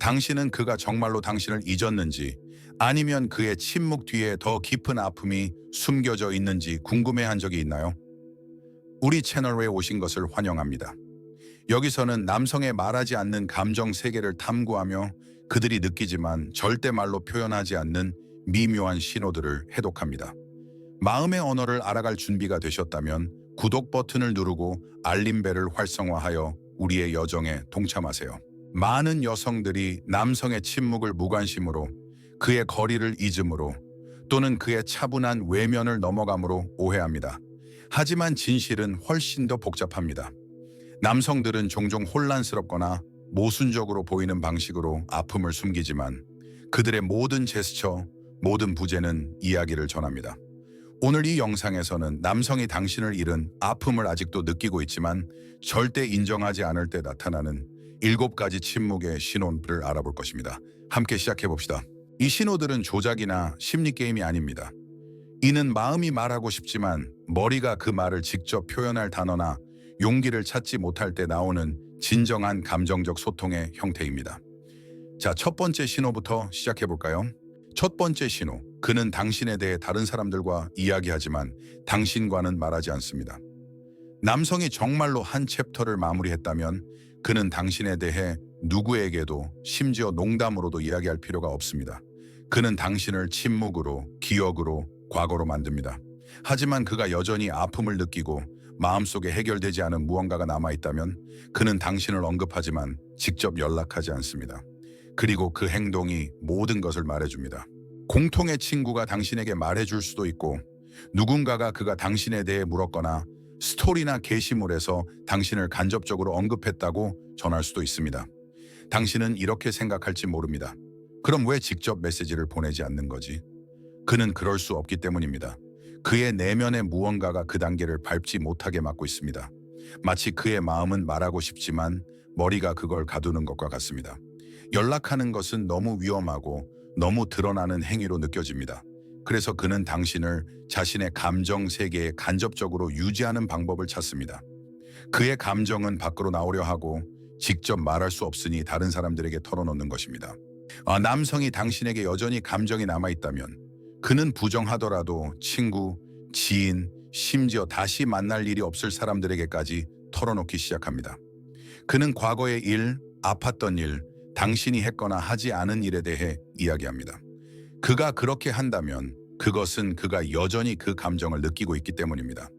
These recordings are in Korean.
당신은 그가 정말로 당신을 잊었는지 아니면 그의 침묵 뒤에 더 깊은 아픔이 숨겨져 있는지 궁금해한 적이 있나요? 우리 채널에 오신 것을 환영합니다. 여기서는 남성의 말하지 않는 감정 세계를 탐구하며 그들이 느끼지만 절대 말로 표현하지 않는 미묘한 신호들을 해독합니다. 마음의 언어를 알아갈 준비가 되셨다면 구독 버튼을 누르고 알림벨을 활성화하여 우리의 여정에 동참하세요. 많은 여성들이 남성의 침묵을 무관심으로 그의 거리를 잊음으로 또는 그의 차분한 외면을 넘어감으로 오해합니다. 하지만 진실은 훨씬 더 복잡합니다. 남성들은 종종 혼란스럽거나 모순적으로 보이는 방식으로 아픔을 숨기지만 그들의 모든 제스처, 모든 부재는 이야기를 전합니다. 오늘 이 영상에서는 남성이 당신을 잃은 아픔을 아직도 느끼고 있지만 절대 인정하지 않을 때 나타나는 일곱 가지 침묵의 신호를 알아볼 것입니다. 함께 시작해 봅시다. 이 신호들은 조작이나 심리 게임이 아닙니다. 이는 마음이 말하고 싶지만 머리가 그 말을 직접 표현할 단어나 용기를 찾지 못할 때 나오는 진정한 감정적 소통의 형태입니다. 자, 첫 번째 신호부터 시작해 볼까요? 첫 번째 신호. 그는 당신에 대해 다른 사람들과 이야기하지만 당신과는 말하지 않습니다. 남성이 정말로 한 챕터를 마무리했다면 그는 당신에 대해 누구에게도 심지어 농담으로도 이야기할 필요가 없습니다. 그는 당신을 침묵으로, 기억으로, 과거로 만듭니다. 하지만 그가 여전히 아픔을 느끼고 마음속에 해결되지 않은 무언가가 남아있다면 그는 당신을 언급하지만 직접 연락하지 않습니다. 그리고 그 행동이 모든 것을 말해줍니다. 공통의 친구가 당신에게 말해줄 수도 있고 누군가가 그가 당신에 대해 물었거나 스토리나 게시물에서 당신을 간접적으로 언급했다고 전할 수도 있습니다. 당신은 이렇게 생각할지 모릅니다. 그럼 왜 직접 메시지를 보내지 않는 거지? 그는 그럴 수 없기 때문입니다. 그의 내면의 무언가가 그 단계를 밟지 못하게 막고 있습니다. 마치 그의 마음은 말하고 싶지만 머리가 그걸 가두는 것과 같습니다. 연락하는 것은 너무 위험하고 너무 드러나는 행위로 느껴집니다. 그래서 그는 당신을 자신의 감정 세계에 간접적으로 유지하는 방법을 찾습니다. 그의 감정은 밖으로 나오려 하고 직접 말할 수 없으니 다른 사람들에게 털어놓는 것입니다. 아, 남성이 당신에게 여전히 감정이 남아있다면 그는 부정하더라도 친구, 지인, 심지어 다시 만날 일이 없을 사람들에게까지 털어놓기 시작합니다. 그는 과거의 일, 아팠던 일, 당신이 했거나 하지 않은 일에 대해 이야기합니다. 그가 그렇게 한다면 그것은 그가 여전히 그 감정을 느끼고 있기 때문입니다.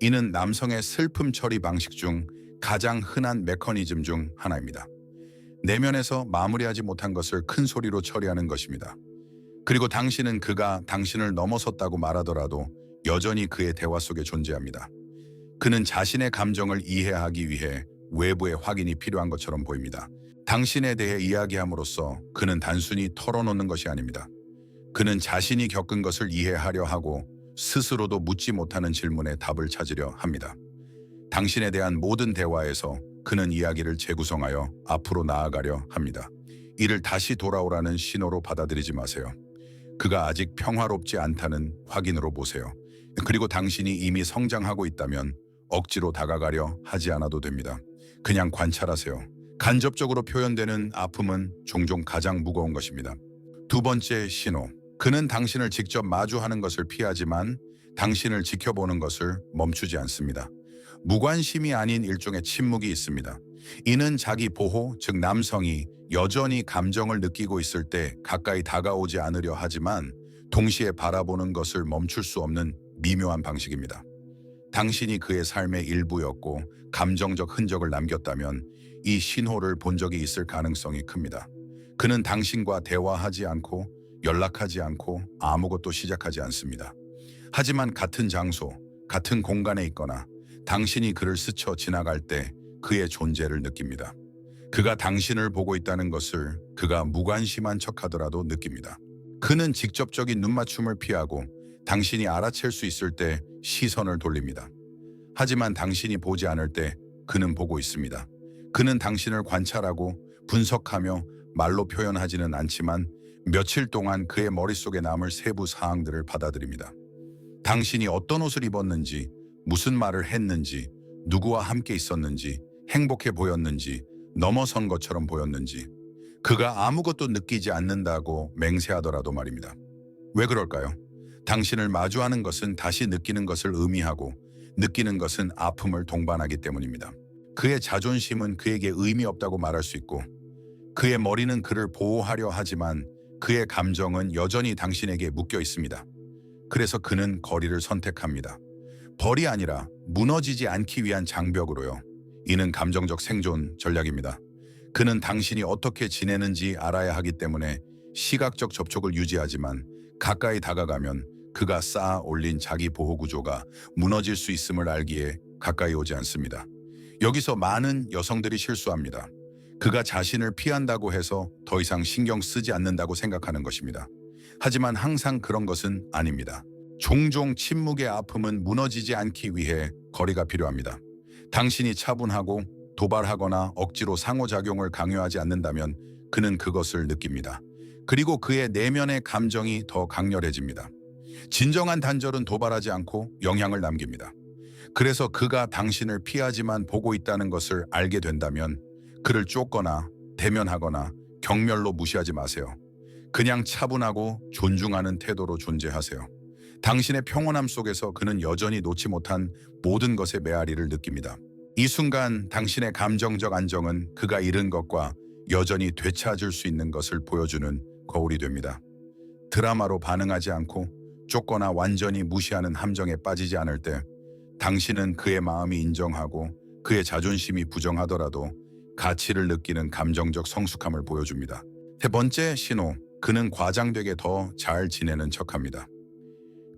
이는 남성의 슬픔 처리 방식 중 가장 흔한 메커니즘 중 하나입니다. 내면에서 마무리하지 못한 것을 큰 소리로 처리하는 것입니다. 그리고 당신은 그가 당신을 넘어섰다고 말하더라도 여전히 그의 대화 속에 존재합니다. 그는 자신의 감정을 이해하기 위해 외부의 확인이 필요한 것처럼 보입니다. 당신에 대해 이야기함으로써 그는 단순히 털어놓는 것이 아닙니다. 그는 자신이 겪은 것을 이해하려 하고 스스로도 묻지 못하는 질문에 답을 찾으려 합니다. 당신에 대한 모든 대화에서 그는 이야기를 재구성하여 앞으로 나아가려 합니다. 이를 다시 돌아오라는 신호로 받아들이지 마세요. 그가 아직 평화롭지 않다는 확인으로 보세요. 그리고 당신이 이미 성장하고 있다면 억지로 다가가려 하지 않아도 됩니다. 그냥 관찰하세요. 간접적으로 표현되는 아픔은 종종 가장 무거운 것입니다. 두 번째 신호. 그는 당신을 직접 마주하는 것을 피하지만 당신을 지켜보는 것을 멈추지 않습니다. 무관심이 아닌 일종의 침묵이 있습니다. 이는 자기 보호, 즉 남성이 여전히 감정을 느끼고 있을 때 가까이 다가오지 않으려 하지만 동시에 바라보는 것을 멈출 수 없는 미묘한 방식입니다. 당신이 그의 삶의 일부였고 감정적 흔적을 남겼다면 이 신호를 본 적이 있을 가능성이 큽니다. 그는 당신과 대화하지 않고 연락하지 않고 아무것도 시작하지 않습니다. 하지만 같은 장소, 같은 공간에 있거나 당신이 그를 스쳐 지나갈 때 그의 존재를 느낍니다. 그가 당신을 보고 있다는 것을 그가 무관심한 척하더라도 느낍니다. 그는 직접적인 눈맞춤을 피하고 당신이 알아챌 수 있을 때 시선을 돌립니다. 하지만 당신이 보지 않을 때 그는 보고 있습니다. 그는 당신을 관찰하고 분석하며 말로 표현하지는 않지만 며칠 동안 그의 머릿속에 남을 세부 사항들을 받아들입니다. 당신이 어떤 옷을 입었는지, 무슨 말을 했는지, 누구와 함께 있었는지, 행복해 보였는지, 넘어선 것처럼 보였는지, 그가 아무것도 느끼지 않는다고 맹세하더라도 말입니다. 왜 그럴까요? 당신을 마주하는 것은 다시 느끼는 것을 의미하고 느끼는 것은 아픔을 동반하기 때문입니다. 그의 자존심은 그에게 의미 없다고 말할 수 있고 그의 머리는 그를 보호하려 하지만 그의 감정은 여전히 당신에게 묶여 있습니다. 그래서 그는 거리를 선택합니다. 벌이 아니라 무너지지 않기 위한 장벽으로요. 이는 감정적 생존 전략입니다. 그는 당신이 어떻게 지내는지 알아야 하기 때문에 시각적 접촉을 유지하지만 가까이 다가가면 그가 쌓아 올린 자기 보호 구조가 무너질 수 있음을 알기에 가까이 오지 않습니다. 여기서 많은 여성들이 실수합니다. 그가 자신을 피한다고 해서 더 이상 신경 쓰지 않는다고 생각하는 것입니다. 하지만 항상 그런 것은 아닙니다. 종종 침묵의 아픔은 무너지지 않기 위해 거리가 필요합니다. 당신이 차분하고 도발하거나 억지로 상호작용을 강요하지 않는다면 그는 그것을 느낍니다. 그리고 그의 내면의 감정이 더 강렬해집니다. 진정한 단절은 도발하지 않고 영향을 남깁니다. 그래서 그가 당신을 피하지만 보고 있다는 것을 알게 된다면 그를 쫓거나 대면하거나 경멸로 무시하지 마세요. 그냥 차분하고 존중하는 태도로 존재하세요. 당신의 평온함 속에서 그는 여전히 놓지 못한 모든 것의 메아리를 느낍니다. 이 순간 당신의 감정적 안정은 그가 잃은 것과 여전히 되찾을 수 있는 것을 보여주는 거울이 됩니다. 드라마로 반응하지 않고 쫓거나 완전히 무시하는 함정에 빠지지 않을 때 당신은 그의 마음이 인정하고 그의 자존심이 부정하더라도 가치를 느끼는 감정적 성숙함을 보여줍니다. 세 번째 신호, 그는 과장되게 더 잘 지내는 척합니다.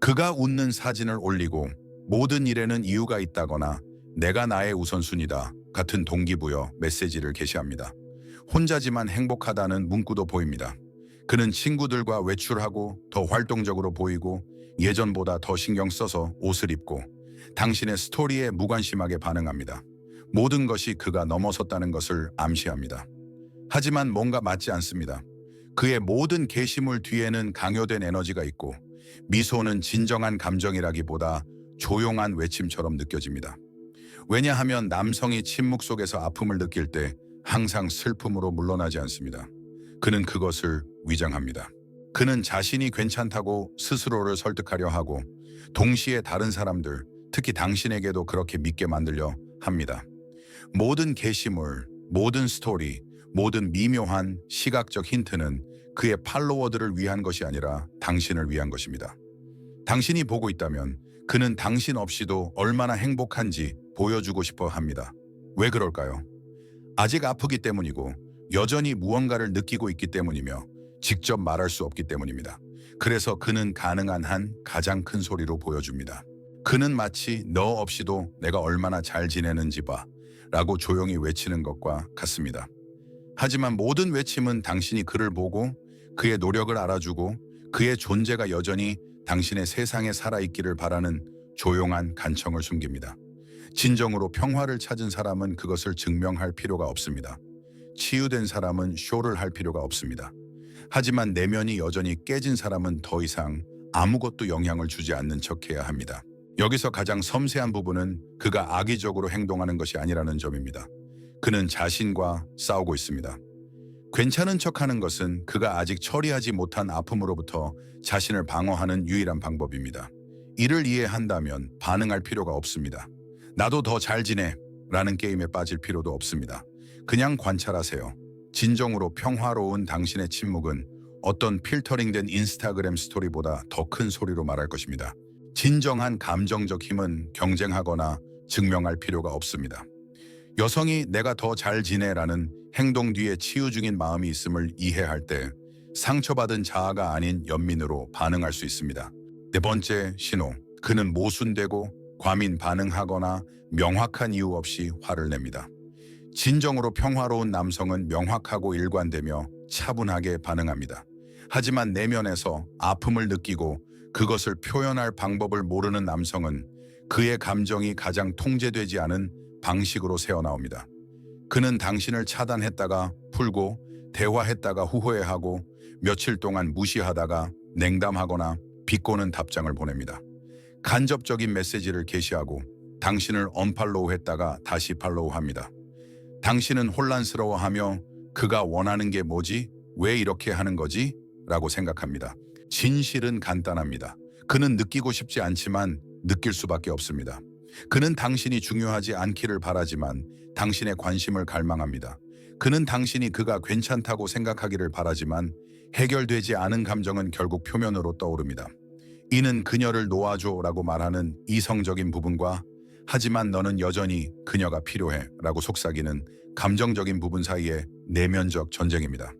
그가 웃는 사진을 올리고 모든 일에는 이유가 있다거나 내가 나의 우선순위다 같은 동기부여 메시지를 게시합니다. 혼자지만 행복하다는 문구도 보입니다. 그는 친구들과 외출하고 더 활동적으로 보이고 예전보다 더 신경 써서 옷을 입고 당신의 스토리에 무관심하게 반응합니다. 모든 것이 그가 넘어섰다는 것을 암시합니다. 하지만 뭔가 맞지 않습니다. 그의 모든 게시물 뒤에는 강요된 에너지가 있고 미소는 진정한 감정이라기보다 조용한 외침처럼 느껴집니다. 왜냐하면 남성이 침묵 속에서 아픔을 느낄 때 항상 슬픔으로 물러나지 않습니다. 그는 그것을 위장합니다. 그는 자신이 괜찮다고 스스로를 설득하려 하고 동시에 다른 사람들, 특히 당신에게도 그렇게 믿게 만들려 합니다. 모든 게시물, 모든 스토리, 모든 미묘한 시각적 힌트는 그의 팔로워들을 위한 것이 아니라 당신을 위한 것입니다. 당신이 보고 있다면 그는 당신 없이도 얼마나 행복한지 보여주고 싶어 합니다. 왜 그럴까요? 아직 아프기 때문이고 여전히 무언가를 느끼고 있기 때문이며 직접 말할 수 없기 때문입니다. 그래서 그는 가능한 한 가장 큰 소리로 보여줍니다. 그는 마치 너 없이도 내가 얼마나 잘 지내는지 봐 라고 조용히 외치는 것과 같습니다. 하지만 모든 외침은 당신이 그를 보고 그의 노력을 알아주고 그의 존재가 여전히 당신의 세상에 살아있기를 바라는 조용한 간청을 숨깁니다. 진정으로 평화를 찾은 사람은 그것을 증명할 필요가 없습니다. 치유된 사람은 쇼를 할 필요가 없습니다. 하지만 내면이 여전히 깨진 사람은 더 이상 아무것도 영향을 주지 않는 척해야 합니다. 여기서 가장 섬세한 부분은 그가 악의적으로 행동하는 것이 아니라는 점입니다. 그는 자신과 싸우고 있습니다. 괜찮은 척하는 것은 그가 아직 처리하지 못한 아픔으로부터 자신을 방어하는 유일한 방법입니다. 이를 이해한다면 반응할 필요가 없습니다. 나도 더 잘 지내 라는 게임에 빠질 필요도 없습니다. 그냥 관찰하세요. 진정으로 평화로운 당신의 침묵은 어떤 필터링된 인스타그램 스토리보다 더 큰 소리로 말할 것입니다. 진정한 감정적 힘은 경쟁하거나 증명할 필요가 없습니다. 여성이 내가 더 잘 지내라는 행동 뒤에 치유 중인 마음이 있음을 이해할 때 상처받은 자아가 아닌 연민으로 반응할 수 있습니다. 네 번째 신호, 그는 모순되고 과민 반응하거나 명확한 이유 없이 화를 냅니다. 진정으로 평화로운 남성은 명확하고 일관되며 차분하게 반응합니다. 하지만 내면에서 아픔을 느끼고 그것을 표현할 방법을 모르는 남성은 그의 감정이 가장 통제되지 않은 방식으로 새어나옵니다. 그는 당신을 차단했다가 풀고 대화했다가 후회하고 며칠 동안 무시하다가 냉담하거나 비꼬는 답장을 보냅니다. 간접적인 메시지를 게시하고 당신을 언팔로우 했다가 다시 팔로우합니다. 당신은 혼란스러워하며 그가 원하는 게 뭐지? 왜 이렇게 하는 거지? 라고 생각합니다. 진실은 간단합니다. 그는 느끼고 싶지 않지만 느낄 수밖에 없습니다. 그는 당신이 중요하지 않기를 바라지만 당신의 관심을 갈망합니다. 그는 당신이 그가 괜찮다고 생각하기를 바라지만 해결되지 않은 감정은 결국 표면으로 떠오릅니다. 이는 그녀를 놓아줘 라고 말하는 이성적인 부분과 하지만 너는 여전히 그녀가 필요해 라고 속삭이는 감정적인 부분 사이의 내면적 전쟁입니다.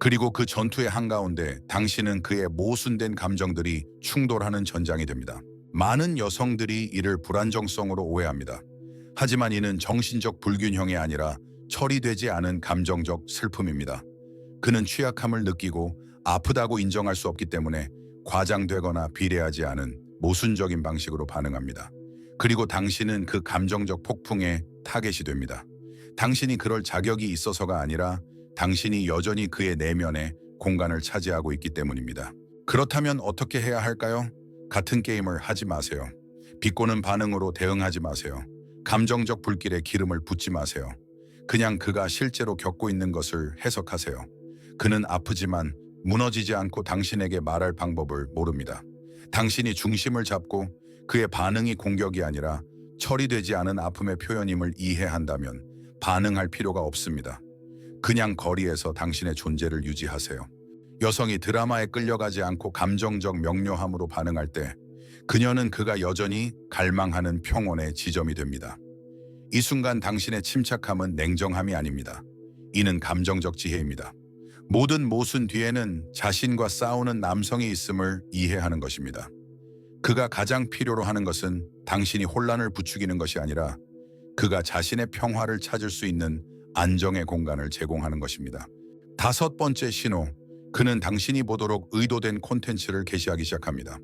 그리고 그 전투의 한가운데 당신은 그의 모순된 감정들이 충돌하는 전장이 됩니다. 많은 여성들이 이를 불안정성으로 오해합니다. 하지만 이는 정신적 불균형이 아니라 처리되지 않은 감정적 슬픔입니다. 그는 취약함을 느끼고 아프다고 인정할 수 없기 때문에 과장되거나 비례하지 않은 모순적인 방식으로 반응합니다. 그리고 당신은 그 감정적 폭풍에 타겟이 됩니다. 당신이 그럴 자격이 있어서가 아니라 당신이 여전히 그의 내면에 공간을 차지하고 있기 때문입니다. 그렇다면 어떻게 해야 할까요? 같은 게임을 하지 마세요. 비꼬는 반응으로 대응하지 마세요. 감정적 불길에 기름을 붓지 마세요. 그냥 그가 실제로 겪고 있는 것을 해석하세요. 그는 아프지만 무너지지 않고 당신에게 말할 방법을 모릅니다. 당신이 중심을 잡고 그의 반응이 공격이 아니라 처리되지 않은 아픔의 표현임을 이해한다면 반응할 필요가 없습니다. 그냥 거리에서 당신의 존재를 유지하세요. 여성이 드라마에 끌려가지 않고 감정적 명료함으로 반응할 때 그녀는 그가 여전히 갈망하는 평온의 지점이 됩니다. 이 순간 당신의 침착함은 냉정함이 아닙니다. 이는 감정적 지혜입니다. 모든 모순 뒤에는 자신과 싸우는 남성이 있음을 이해하는 것입니다. 그가 가장 필요로 하는 것은 당신이 혼란을 부추기는 것이 아니라 그가 자신의 평화를 찾을 수 있는 안정의 공간을 제공하는 것입니다. 다섯 번째 신호, 그는 당신이 보도록 의도된 콘텐츠를 게시하기 시작합니다.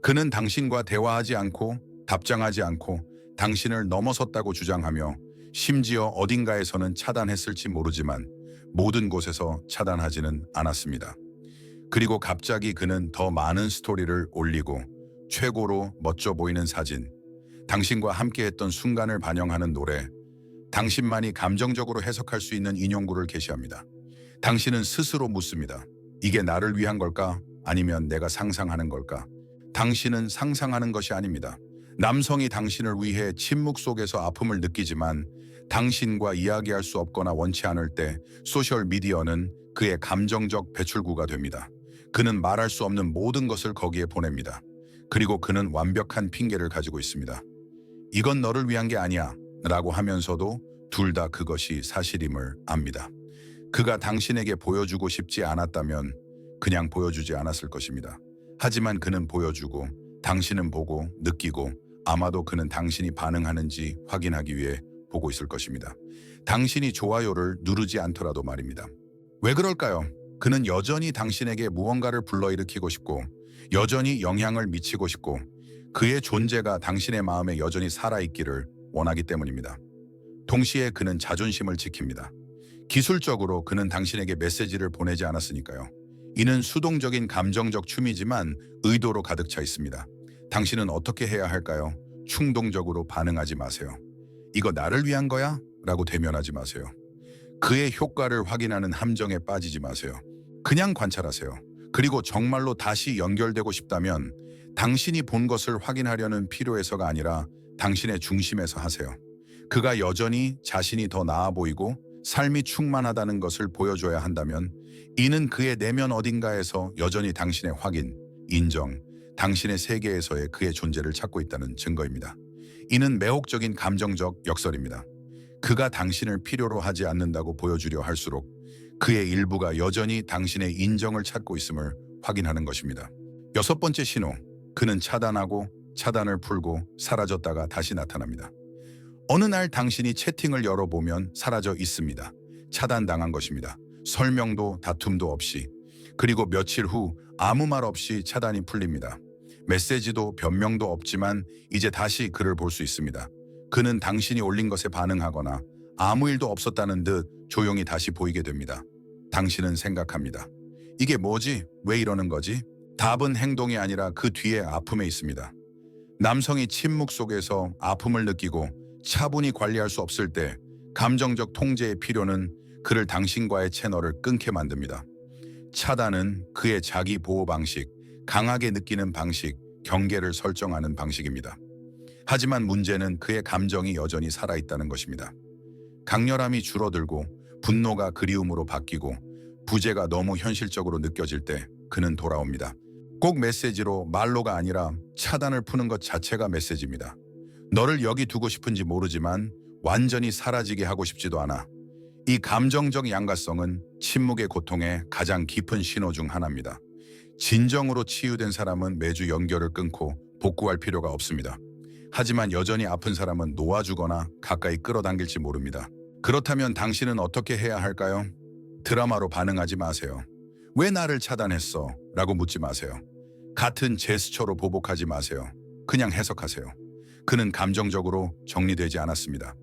그는 당신과 대화하지 않고 답장하지 않고 당신을 넘어섰다고 주장하며 심지어 어딘가에서는 차단했을지 모르지만 모든 곳에서 차단하지는 않았습니다. 그리고 갑자기 그는 더 많은 스토리를 올리고 최고로 멋져 보이는 사진, 당신과 함께했던 순간을 반영하는 노래, 당신만이 감정적으로 해석할 수 있는 인용구를 게시합니다. 당신은 스스로 묻습니다. 이게 나를 위한 걸까? 아니면 내가 상상하는 걸까? 당신은 상상하는 것이 아닙니다. 남성이 당신을 위해 침묵 속에서 아픔을 느끼지만 당신과 이야기할 수 없거나 원치 않을 때 소셜 미디어는 그의 감정적 배출구가 됩니다. 그는 말할 수 없는 모든 것을 거기에 보냅니다. 그리고 그는 완벽한 핑계를 가지고 있습니다. 이건 너를 위한 게 아니야 라고 하면서도 둘 다 그것이 사실임을 압니다. 그가 당신에게 보여주고 싶지 않았다면 그냥 보여주지 않았을 것입니다. 하지만 그는 보여주고 당신은 보고 느끼고 아마도 그는 당신이 반응하는지 확인하기 위해 보고 있을 것입니다. 당신이 좋아요를 누르지 않더라도 말입니다. 왜 그럴까요? 그는 여전히 당신에게 무언가를 불러일으키고 싶고 여전히 영향을 미치고 싶고 그의 존재가 당신의 마음에 여전히 살아있기를 원하기 때문입니다. 동시에 그는 자존심을 지킵니다. 기술적으로 그는 당신에게 메시지를 보내지 않았으니까요. 이는 수동적인 감정적 춤이지만 의도로 가득 차 있습니다. 당신은 어떻게 해야 할까요? 충동적으로 반응하지 마세요. 이거 나를 위한 거야? 라고 대면하지 마세요. 그의 효과를 확인하는 함정에 빠지지 마세요. 그냥 관찰하세요. 그리고 정말로 다시 연결되고 싶다면 당신이 본 것을 확인하려는 필요에서가 아니라 당신의 중심에서 하세요. 그가 여전히 자신이 더 나아 보이고 삶이 충만하다는 것을 보여줘야 한다면 이는 그의 내면 어딘가에서 여전히 당신의 확인, 인정, 당신의 세계에서의 그의 존재를 찾고 있다는 증거입니다. 이는 매혹적인 감정적 역설입니다. 그가 당신을 필요로 하지 않는다고 보여주려 할수록 그의 일부가 여전히 당신의 인정을 찾고 있음을 확인하는 것입니다. 여섯 번째 신호, 그는 차단하고 차단을 풀고 사라졌다가 다시 나타납니다. 어느 날 당신이 채팅을 열어보면 사라져 있습니다. 차단당한 것입니다. 설명도 다툼도 없이. 그리고 며칠 후 아무 말 없이 차단이 풀립니다. 메시지도 변명도 없지만 이제 다시 그를 볼수 있습니다. 그는 당신이 올린 것에 반응하거나 아무 일도 없었다는 듯 조용히 다시 보이게 됩니다. 당신은 생각합니다. 이게 뭐지? 왜 이러는 거지? 답은 행동이 아니라 그 뒤에 아픔에 있습니다. 남성이 침묵 속에서 아픔을 느끼고 차분히 관리할 수 없을 때 감정적 통제의 필요는 그를 당신과의 채널을 끊게 만듭니다. 차단은 그의 자기 보호 방식, 강하게 느끼는 방식, 경계를 설정하는 방식입니다. 하지만 문제는 그의 감정이 여전히 살아있다는 것입니다. 강렬함이 줄어들고 분노가 그리움으로 바뀌고 부재가 너무 현실적으로 느껴질 때 그는 돌아옵니다. 꼭 메시지로 말로가 아니라 차단을 푸는 것 자체가 메시지입니다. 너를 여기 두고 싶은지 모르지만 완전히 사라지게 하고 싶지도 않아. 이 감정적 양가성은 침묵의 고통의 가장 깊은 신호 중 하나입니다. 진정으로 치유된 사람은 매주 연결을 끊고 복구할 필요가 없습니다. 하지만 여전히 아픈 사람은 놓아주거나 가까이 끌어당길지 모릅니다. 그렇다면 당신은 어떻게 해야 할까요? 드라마로 반응하지 마세요. 왜 나를 차단했어? 라고 묻지 마세요. 같은 제스처로 보복하지 마세요. 그냥 해석하세요. 그는 감정적으로 정리되지 않았습니다.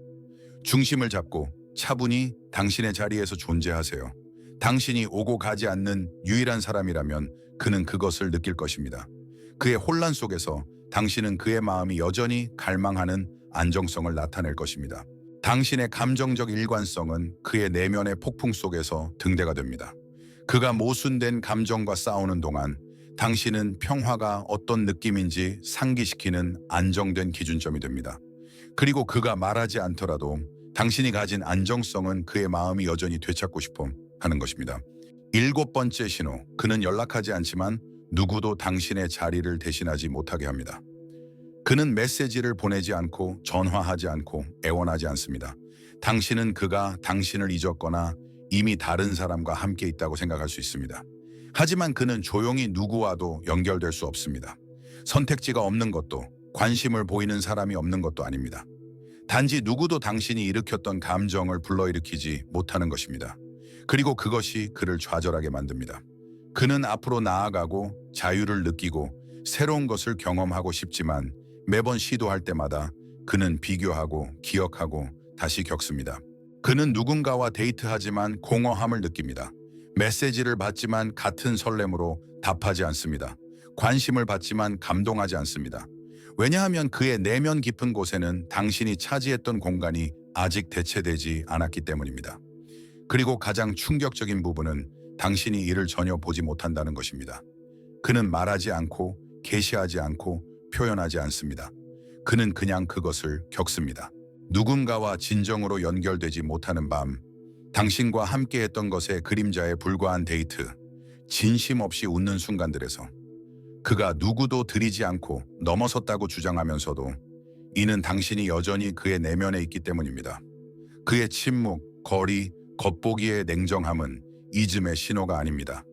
중심을 잡고 차분히 당신의 자리에서 존재하세요. 당신이 오고 가지 않는 유일한 사람이라면 그는 그것을 느낄 것입니다. 그의 혼란 속에서 당신은 그의 마음이 여전히 갈망하는 안정성을 나타낼 것입니다. 당신의 감정적 일관성은 그의 내면의 폭풍 속에서 등대가 됩니다. 그가 모순된 감정과 싸우는 동안 당신은 평화가 어떤 느낌인지 상기시키는 안정된 기준점이 됩니다. 그리고 그가 말하지 않더라도 당신이 가진 안정성은 그의 마음이 여전히 되찾고 싶어 하는 것입니다. 일곱 번째 신호, 그는 연락하지 않지만 누구도 당신의 자리를 대신하지 못하게 합니다. 그는 메시지를 보내지 않고 전화하지 않고 애원하지 않습니다. 당신은 그가 당신을 잊었거나 이미 다른 사람과 함께 있다고 생각할 수 있습니다. 하지만 그는 조용히 누구와도 연결될 수 없습니다. 선택지가 없는 것도 관심을 보이는 사람이 없는 것도 아닙니다. 단지 누구도 당신이 일으켰던 감정을 불러일으키지 못하는 것입니다. 그리고 그것이 그를 좌절하게 만듭니다. 그는 앞으로 나아가고 자유를 느끼고 새로운 것을 경험하고 싶지만 매번 시도할 때마다 그는 비교하고 기억하고 다시 겪습니다. 그는 누군가와 데이트하지만 공허함을 느낍니다. 메시지를 받지만 같은 설렘으로 답하지 않습니다. 관심을 받지만 감동하지 않습니다. 왜냐하면 그의 내면 깊은 곳에는 당신이 차지했던 공간이 아직 대체되지 않았기 때문입니다. 그리고 가장 충격적인 부분은 당신이 이를 전혀 보지 못한다는 것입니다. 그는 말하지 않고 계시하지 않고 표현하지 않습니다. 그는 그냥 그것을 겪습니다. 누군가와 진정으로 연결되지 못하는 밤, 당신과 함께했던 것의 그림자에 불과한 데이트, 진심 없이 웃는 순간들에서 그가 누구도 들이지 않고 넘어섰다고 주장하면서도 이는 당신이 여전히 그의 내면에 있기 때문입니다. 그의 침묵, 거리, 겉보기의 냉정함은 이즘의 신호가 아닙니다.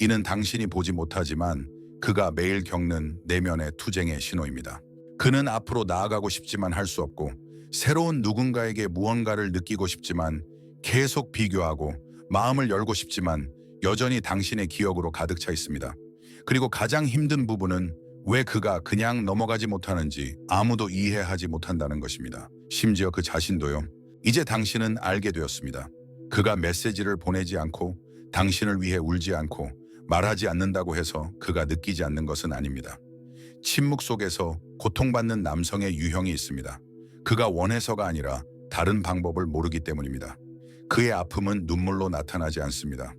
이는 당신이 보지 못하지만 그가 매일 겪는 내면의 투쟁의 신호입니다. 그는 앞으로 나아가고 싶지만 할 수 없고 새로운 누군가에게 무언가를 느끼고 싶지만 계속 비교하고 마음을 열고 싶지만 여전히 당신의 기억으로 가득 차 있습니다. 그리고 가장 힘든 부분은 왜 그가 그냥 넘어가지 못하는지 아무도 이해하지 못한다는 것입니다. 심지어 그 자신도요. 이제 당신은 알게 되었습니다. 그가 메시지를 보내지 않고 당신을 위해 울지 않고 말하지 않는다고 해서 그가 느끼지 않는 것은 아닙니다. 침묵 속에서 고통받는 남성의 유형이 있습니다. 그가 원해서가 아니라 다른 방법을 모르기 때문입니다. 그의 아픔은 눈물로 나타나지 않습니다.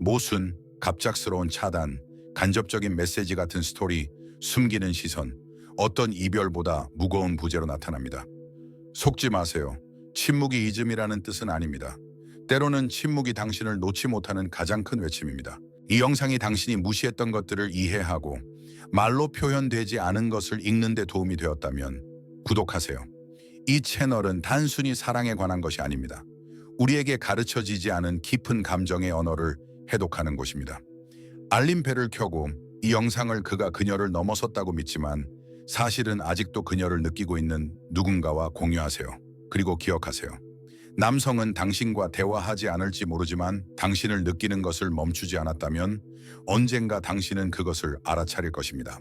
모순, 갑작스러운 차단, 간접적인 메시지 같은 스토리, 숨기는 시선, 어떤 이별보다 무거운 부재로 나타납니다. 속지 마세요. 침묵이 이즘이라는 뜻은 아닙니다. 때로는 침묵이 당신을 놓지 못하는 가장 큰 외침입니다. 이 영상이 당신이 무시했던 것들을 이해하고 말로 표현되지 않은 것을 읽는 데 도움이 되었다면 구독하세요. 이 채널은 단순히 사랑에 관한 것이 아닙니다. 우리에게 가르쳐지지 않은 깊은 감정의 언어를 해독하는 곳입니다. 알림벨을 켜고 이 영상을 그가 그녀를 넘어섰다고 믿지만 사실은 아직도 그녀를 느끼고 있는 누군가와 공유하세요. 그리고 기억하세요. 남성은 당신과 대화하지 않을지 모르지만 당신을 느끼는 것을 멈추지 않았다면 언젠가 당신은 그것을 알아차릴 것입니다.